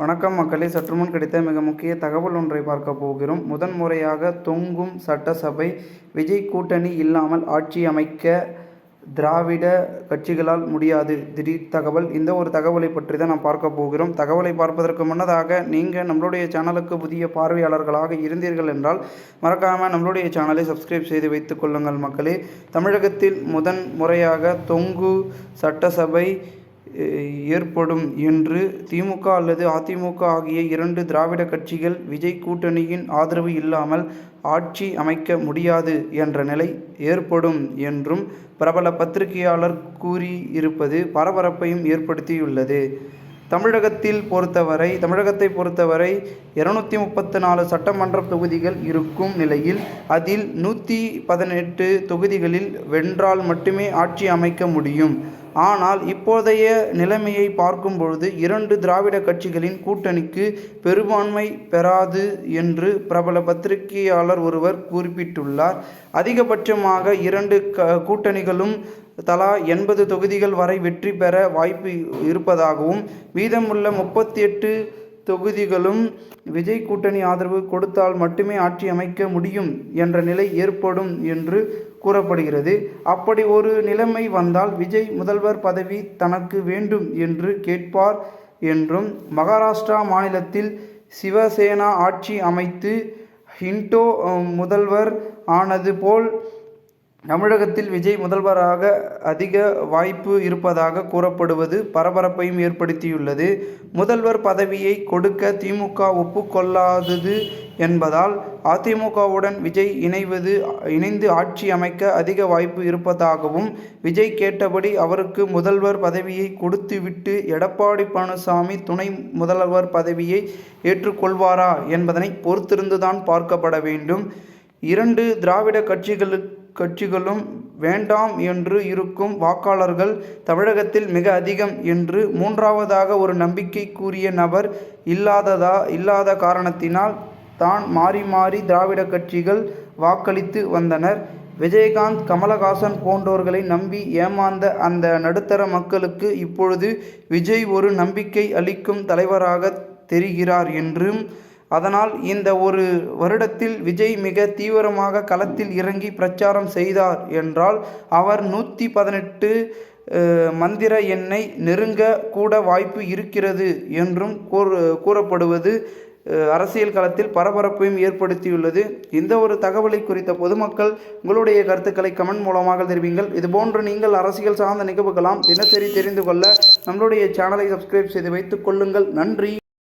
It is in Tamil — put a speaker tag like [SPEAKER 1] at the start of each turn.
[SPEAKER 1] வணக்கம் மக்களே. சற்றுமுன் கிடைத்த மிக முக்கிய தகவல் ஒன்றை பார்க்க போகிறோம். முதன் முறையாக தொங்கும் சட்டசபை விஜய் கூட்டணி இல்லாமல் ஆட்சி அமைக்க திராவிட கட்சிகளால் முடியாது. திடீர் தகவல். இந்த ஒரு தகவலை பற்றி தான் நாம் பார்க்க போகிறோம். தகவலை பார்ப்பதற்கு முன்னதாக நீங்கள் நம்மளுடைய சேனலுக்கு புதிய பார்வையாளர்களாக இருந்தீர்கள் என்றால் மறக்காமல் நம்மளுடைய சேனலை சப்ஸ்கிரைப் செய்து வைத்துக் கொள்ளுங்கள் மக்களே. தமிழகத்தில் முதன் முறையாக தொங்கு சட்டசபை ஏற்படும் என்று திமுக அல்லது அதிமுக ஆகிய இரண்டு திராவிட கட்சிகள் விஜய் கூட்டணியின் ஆதரவு இல்லாமல் ஆட்சி அமைக்க முடியாது என்ற நிலை ஏற்படும் என்றும் பிரபல பத்திரிகையாளர் கூறியிருப்பது பரபரப்பையும் ஏற்படுத்தியுள்ளது. தமிழகத்தில் பொறுத்தவரை தமிழகத்தை பொறுத்தவரை இருநூத்தி முப்பத்து நாலு சட்டமன்ற தொகுதிகள் இருக்கும் நிலையில் அதில் நூற்றி பதினெட்டு தொகுதிகளில் வென்றால் மட்டுமே ஆட்சி அமைக்க முடியும். ஆனால் இப்போதைய நிலைமையை பார்க்கும் பொழுது இரண்டு திராவிட கட்சிகளின் கூட்டணிக்கு பெரும்பான்மை பெறாது என்று பிரபல பத்திரிகையாளர் ஒருவர் குறிப்பிட்டுள்ளார். அதிகபட்சமாக இரண்டு க கூட்டணிகளும் தலா எண்பது தொகுதிகள் வரை வெற்றி பெற வாய்ப்பு இருப்பதாகவும் மீதமுள்ள முப்பத்தி எட்டு தொகுதிகளும் விஜய் கூட்டணி ஆதரவு கொடுத்தால் மட்டுமே ஆட்சி அமைக்க முடியும் என்ற நிலை ஏற்படும் என்று கூறப்படுகிறது. அப்படி ஒரு நிலைமை வந்தால் விஜய் முதல்வர் பதவி தனக்கு வேண்டும் என்று கேட்பார் என்றும் மகாராஷ்டிரா மாநிலத்தில் சிவசேனா ஆட்சி அமைத்து ஹிண்டோ முதல்வர் ஆனது போல் தமிழகத்தில் விஜய் முதல்வராக அதிக வாய்ப்பு இருப்பதாக கூறப்படுவது பரபரப்பையும் ஏற்படுத்தியுள்ளது. முதல்வர் பதவியை கொடுக்க திமுக ஒப்புக்கொள்ளாதது என்பதால் அதிமுகவுடன் விஜய் இணைவது இணைந்து ஆட்சி அமைக்க அதிக வாய்ப்பு இருப்பதாகவும் விஜய் கேட்டபடி அவருக்கு முதல்வர் பதவியை கொடுத்துவிட்டு எடப்பாடி பழனிசாமி துணை முதல்வர் பதவியை ஏற்றுக்கொள்வாரா என்பதனை பொறுத்திருந்துதான் பார்க்கப்பட வேண்டும். இரண்டு திராவிட கட்சிகளு கட்சிகளும் வேண்டாம் என்று இருக்கும் வாக்காளர்கள் தமிழகத்தில் மிக அதிகம் என்று மூன்றாவதாக ஒரு நம்பிக்கை கூறிய நபர் இல்லாததா இல்லாத காரணத்தினால் தான் மாறி மாறி திராவிட கட்சிகள் வாக்களித்து வந்தனர். விஜயகாந்த் கமலஹாசன் போன்றோர்களை நம்பி ஏமாந்த அந்த நடுத்தர மக்களுக்கு இப்பொழுது விஜய் ஒரு நம்பிக்கை அளிக்கும் தலைவராக தெரிகிறார் என்றும் அதனால் இந்த ஒரு வருடத்தில் விஜய் மிக தீவிரமாக களத்தில் இறங்கி பிரச்சாரம் செய்தார் என்றால் அவர் நூற்றி பதினெட்டு மந்திர எண்ணை நெருங்க கூட வாய்ப்பு இருக்கிறது என்றும் கூறப்படுவது அரசியல் களத்தில் பரபரப்பையும் ஏற்படுத்தியுள்ளது. இந்த ஒரு தகவலை குறித்த பொதுமக்கள் உங்களுடைய கருத்துக்களை கமெண்ட் மூலமாக தெரிவிங்கள். இதுபோன்று நீங்கள் அரசியல் சார்ந்த நிகழ்வுகளாம் தினசரி தெரிந்து கொள்ள நம்மளுடைய சேனலை சப்ஸ்கிரைப் செய்து வைத்துக் கொள்ளுங்கள். நன்றி.